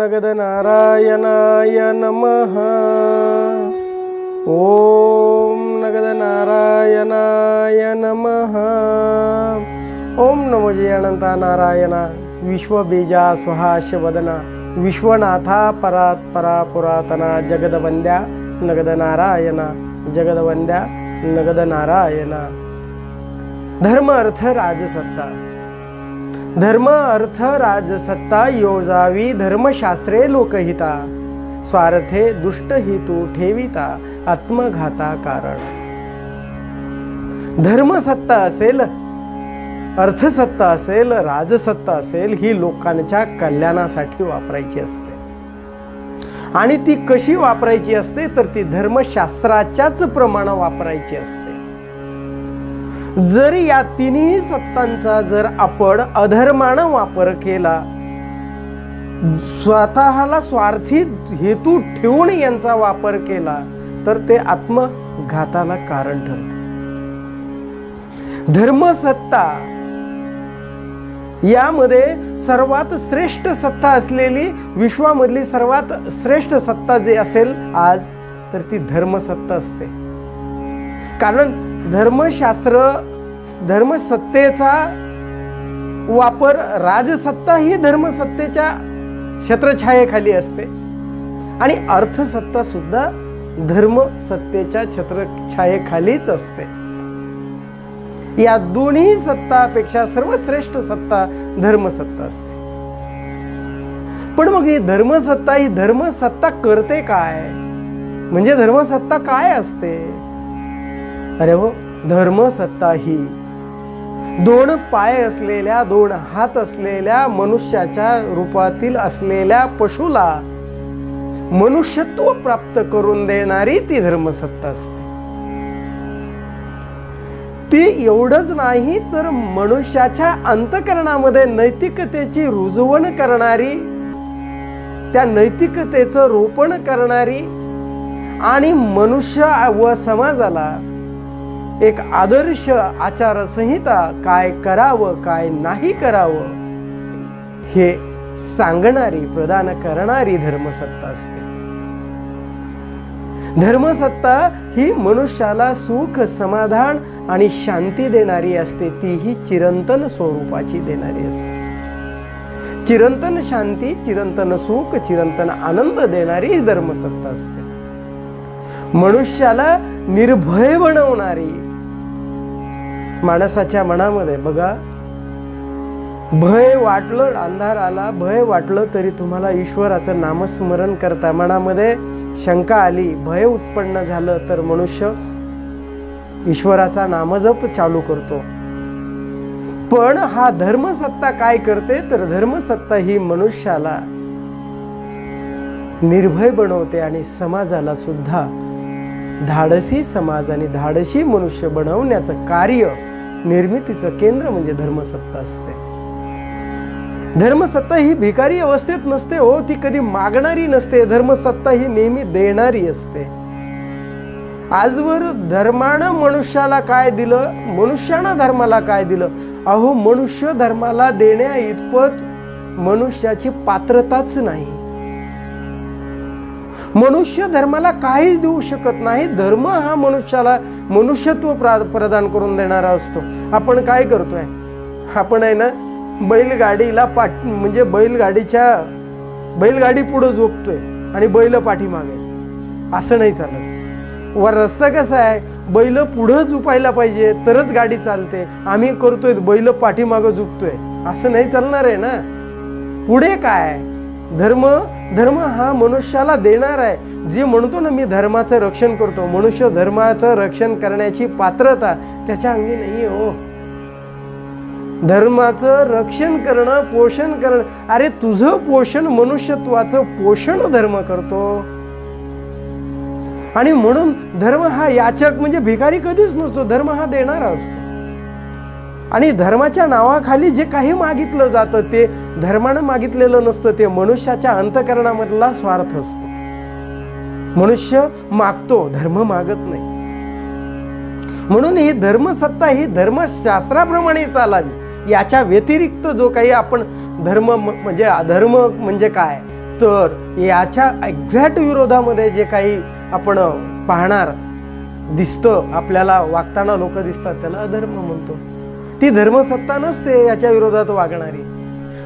नगदनारायणाय नमः। ॐ नगदनारायणाय नमः। ॐ नमो जय नारायण। नारायणा विश्वबीजा स्वहास्य वदना। विश्वनाथा परात् परा पुरातना जगदवंद्या नगदनारायणा जगदवंद्या नगदनारायणा धर्म अर्थ राजसत्ता। धर्म अर्थ राजसत्ता योजावी धर्मशास्त्रे लोकहिता स्वार्थे दुष्ट हेतू ठेविता आत्मघाता कारण. धर्मसत्ता असेल अर्थसत्ता असेल राजसत्ता असेल ही लोकांच्या कल्याणासाठी वापरायची असते. आणि ती कशी वापरायची असते? तर ती धर्मशास्त्राच्याच प्रमाण वापरायची असते. जर या तिन्ही सत्तांचा जर आपण अधर्मानं वापर केला स्वतःला स्वार्थी हेतू ठेवून यांचा वापर केला तर ते आत्मघाताला कारण ठरते. धर्मसत्ता यामध्ये सर्वात श्रेष्ठ सत्ता असलेली विश्वामधली सर्वात श्रेष्ठ सत्ता जे असेल आज तर ती धर्मसत्ता असते. कारण धर्मशास्त्र धर्मसत्तेचा वापर राजसत्ता ही धर्मसत्तेच्या छत्रछायेखाली असते. आणि अर्थसत्ता सुद्धा धर्मसत्तेच्या छत्रछायेखालीच असते. या दोन्ही सत्तापेक्षा सर्वश्रेष्ठ सत्ता धर्मसत्ता असते. पण मग ही धर्मसत्ता ही धर्मसत्ता करते काय? म्हणजे धर्मसत्ता काय असते? अरे हो धर्मसत्ता ही. दोन पाय असलेल्या दोन हात असलेल्या मनुष्याच्या रूपातील असलेल्या पशुला मनुष्यत्व प्राप्त करून देणारी ती धर्मसत्ता असते. ती एवढंच नाही तर मनुष्याच्या अंतकरणामध्ये नैतिकतेची रुजवण करणारी त्या नैतिकतेचं रोपण करणारी आणि मनुष्य व समाजाला एक आदर्श आचारसंहिता काय करावं काय नाही करावं हे सांगणारी प्रदान करणारी धर्मसत्ता असते. धर्मसत्ता ही मनुष्याला सुख समाधान आणि शांती देणारी असते. तीही चिरंतन स्वरूपाची देणारी असते. चिरंतन शांती चिरंतन सुख चिरंतन आनंद देणारी धर्मसत्ता असते. मनुष्याला निर्भय बनवणारी माणसाच्या मनामध्ये बघा. भय वाटलं अंधार आला भय वाटलं तरी तुम्हाला ईश्वराचं नामस्मरण करता मनामध्ये शंका आली भय उत्पन्न झालं तर मनुष्य ईश्वराचा नामजप चालू करतो. पण हा धर्मसत्ता काय करते? तर धर्मसत्ता ही मनुष्याला निर्भय बनवते आणि समाजाला सुद्धा धाडसी समाज आणि धाडसी मनुष्य बनवण्याचं कार्य निर्मितीचं केंद्र म्हणजे धर्मसत्ता असते. धर्मसत्ता ही भिकारी अवस्थेत नसते हो ती कधी मागणारी नसते. धर्मसत्ता ही नेहमी देणारी असते. आजवर धर्मानं मनुष्याला काय दिलं? मनुष्यानं धर्माला काय दिलं? अहो मनुष्य धर्माला देण्या इतपत मनुष्याची पात्रताच नाही. मनुष्य धर्माला काहीच देऊ शकत नाही. धर्म हा मनुष्याला मनुष्यत्व प्रा प्रदान करून देणारा असतो. आपण काय करतोय? आपण आहे ना बैलगाडीला पाठ म्हणजे बैलगाडीच्या बैलगाडी पुढं झोपतोय आणि बैल पाठीमागे. असं नाही चालत. वर रस्ता कसा आहे? बैल पुढं झुपायला पाहिजे तरच गाडी चालते. आम्ही करतोय बैल पाठीमागं झुपतोय. असं नाही चालणार आहे ना. पुढे काय धर्म धर्म हा मनुष्याला देणार आहे. जे म्हणतो ना मी धर्माचं रक्षण करतो मनुष्य धर्माचं रक्षण करण्याची पात्रता त्याच्या अंगी नाही हो. धर्माचं रक्षण करणं पोषण करणं अरे तुझं पोषण मनुष्यत्वाचं पोषण धर्म करतो. आणि म्हणून धर्म हा याचक म्हणजे भिकारी कधीच नसतो धर्म हा देणारा असतो. आणि धर्माच्या नावाखाली जे काही मागितलं जातं ते धर्मानं मागितलेलं नसतं ते मनुष्याच्या अंतकरणामधला स्वार्थ असतो. मनुष्य मागतो धर्म मागत नाही. म्हणून ही धर्मसत्ता ही धर्मशास्त्राप्रमाणे चालावी. याच्या व्यतिरिक्त जो काही आपण धर्म म- म्हणजे अधर्म म्हणजे काय तर याच्या एक्झॅक्ट विरोधामध्ये जे काही आपण पाहणार दिसतं आपल्याला वागताना लोक दिसतात त्याला अधर्म म्हणतो. ती धर्मसत्ता नसते याच्या विरोधात वागणारी.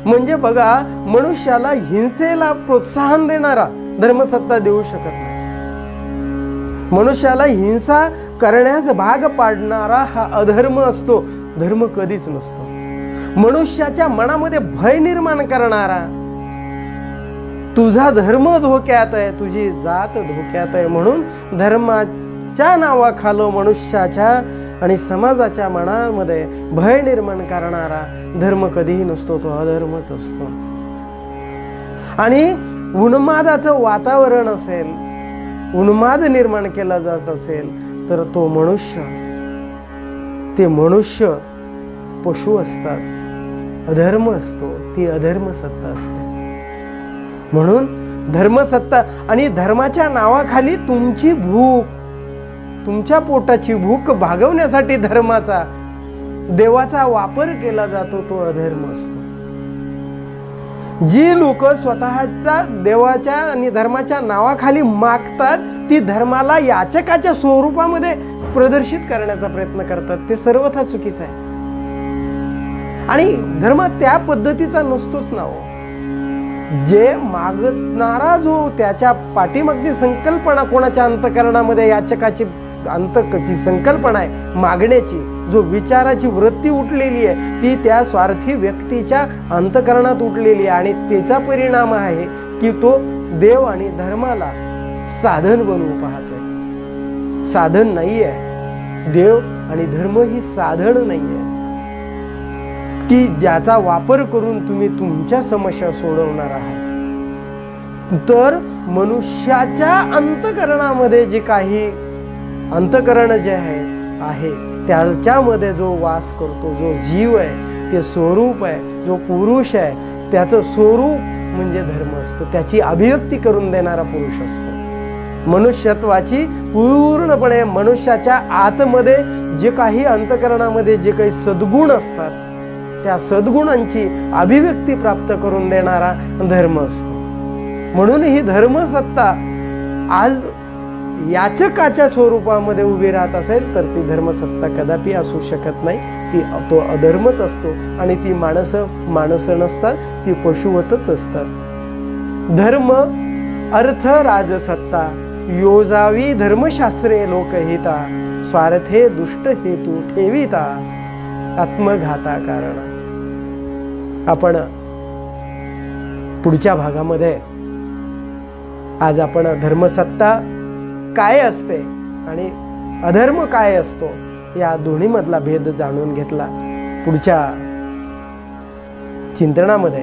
म्हणजे बघा मनुष्याला हिंसेला प्रोत्साहन देणारा धर्मसत्ता देऊ शकत नाही. मनुष्याला हिंसा करण्यास भाग पाडणारा हा अधर्म असतो धर्म कधीच नसतो. मनुष्याच्या मनामध्ये भय निर्माण करणारा तुझा धर्म धोक्यात आहे तुझी जात धोक्यात आहे म्हणून धर्माच्या नावाखालो मनुष्याच्या आणि समाजाच्या मनामध्ये भय निर्माण करणारा धर्म कधीही नसतो तो अधर्मच असतो. आणि उन्मादाचं वातावरण असेल उन्माद निर्माण केला जात असेल तर तो मनुष्य ते मनुष्य पशु असतात अधर्म असतो ती अधर्म सत्ता असते. म्हणून धर्मसत्ता आणि धर्माच्या नावाखाली तुमची भूक तुमच्या पोटाची भूक भागवण्यासाठी धर्माचा देवाचा वापर केला जातो तो अधर्म असतो. जी लोक स्वतःच्या देवाच्या आणि धर्माच्या नावाखाली मागतात ती धर्माला याचकाच्या स्वरूपामध्ये प्रदर्शित करण्याचा प्रयत्न करतात. ते सर्वथा चुकीचं आहे. आणि धर्म त्या पद्धतीचा नसतोच ना हो. जे मागणारा जो त्याच्या पाठीमागची संकल्पना कोणाच्या अंतकरणामध्ये याचकाची अंतकची संकल्पना आहे मागण्याची. जो विचाराची वृत्ती उठलेली आहे ती त्या स्वार्थी व्यक्तीच्या अंतकरणात उठलेली आहे. आणि त्याचा परिणाम आहे की तो देव आणि धर्माला साधन बनवू पाहतोय. साधन नाही आहे. देव आणि धर्म ही साधन नाही आहे. की ज्याचा वापर करून तुम्ही तुमच्या समस्या सोडवणार आहात. तर मनुष्याच्या अंतकरणामध्ये जे काही अंतकरण जे आहे आहे त्याच्यामध्ये जो वास करतो जो जीव आहे ते स्वरूप आहे जो पुरुष आहे त्याचं स्वरूप म्हणजे धर्म असतो. त्याची अभिव्यक्ती करून देणारा पुरुष असतो. मनुष्यत्वाची पूर्णपणे मनुष्याच्या आतमध्ये जे काही अंतकरणामध्ये जे काही सद्गुण असतात त्या सद्गुणांची अभिव्यक्ती प्राप्त करून देणारा धर्म असतो. म्हणून ही धर्मसत्ता आज याचकाच्या स्वरूपामध्ये उभी राहत असेल तर ती धर्मसत्ता कदापि असू शकत नाही. ती तो अधर्मच असतो आणि ती माणसं माणसं नसतात ती पशुवतच असतात. धर्म अर्थ राजसत्ता योजावी धर्मशास्त्रे लोकहिता स्वार्थे दुष्ट हेतू ठेविता आत्मघाता कारण. आपण पुढच्या भागामध्ये आज आपण धर्मसत्ता काय असते आणि अधर्म काय असतो या दोन्हीमधला भेद जाणून घेतला. पुढच्या चिंतनामध्ये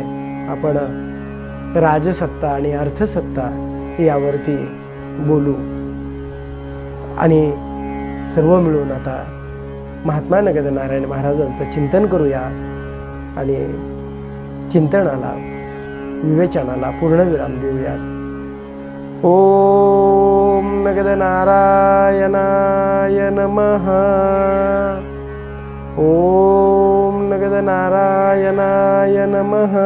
आपण राजसत्ता आणि अर्थसत्ता यावरती बोलू. आणि सर्व मिळून आता महात्मा नगद नारायण महाराजांचं चिंतन करूया आणि चिंतनाला विवेचनाला पूर्णविराम देऊयात. ओ ॐ नगदनारायणाय नमः। ॐ नगदनारायणाय नमः।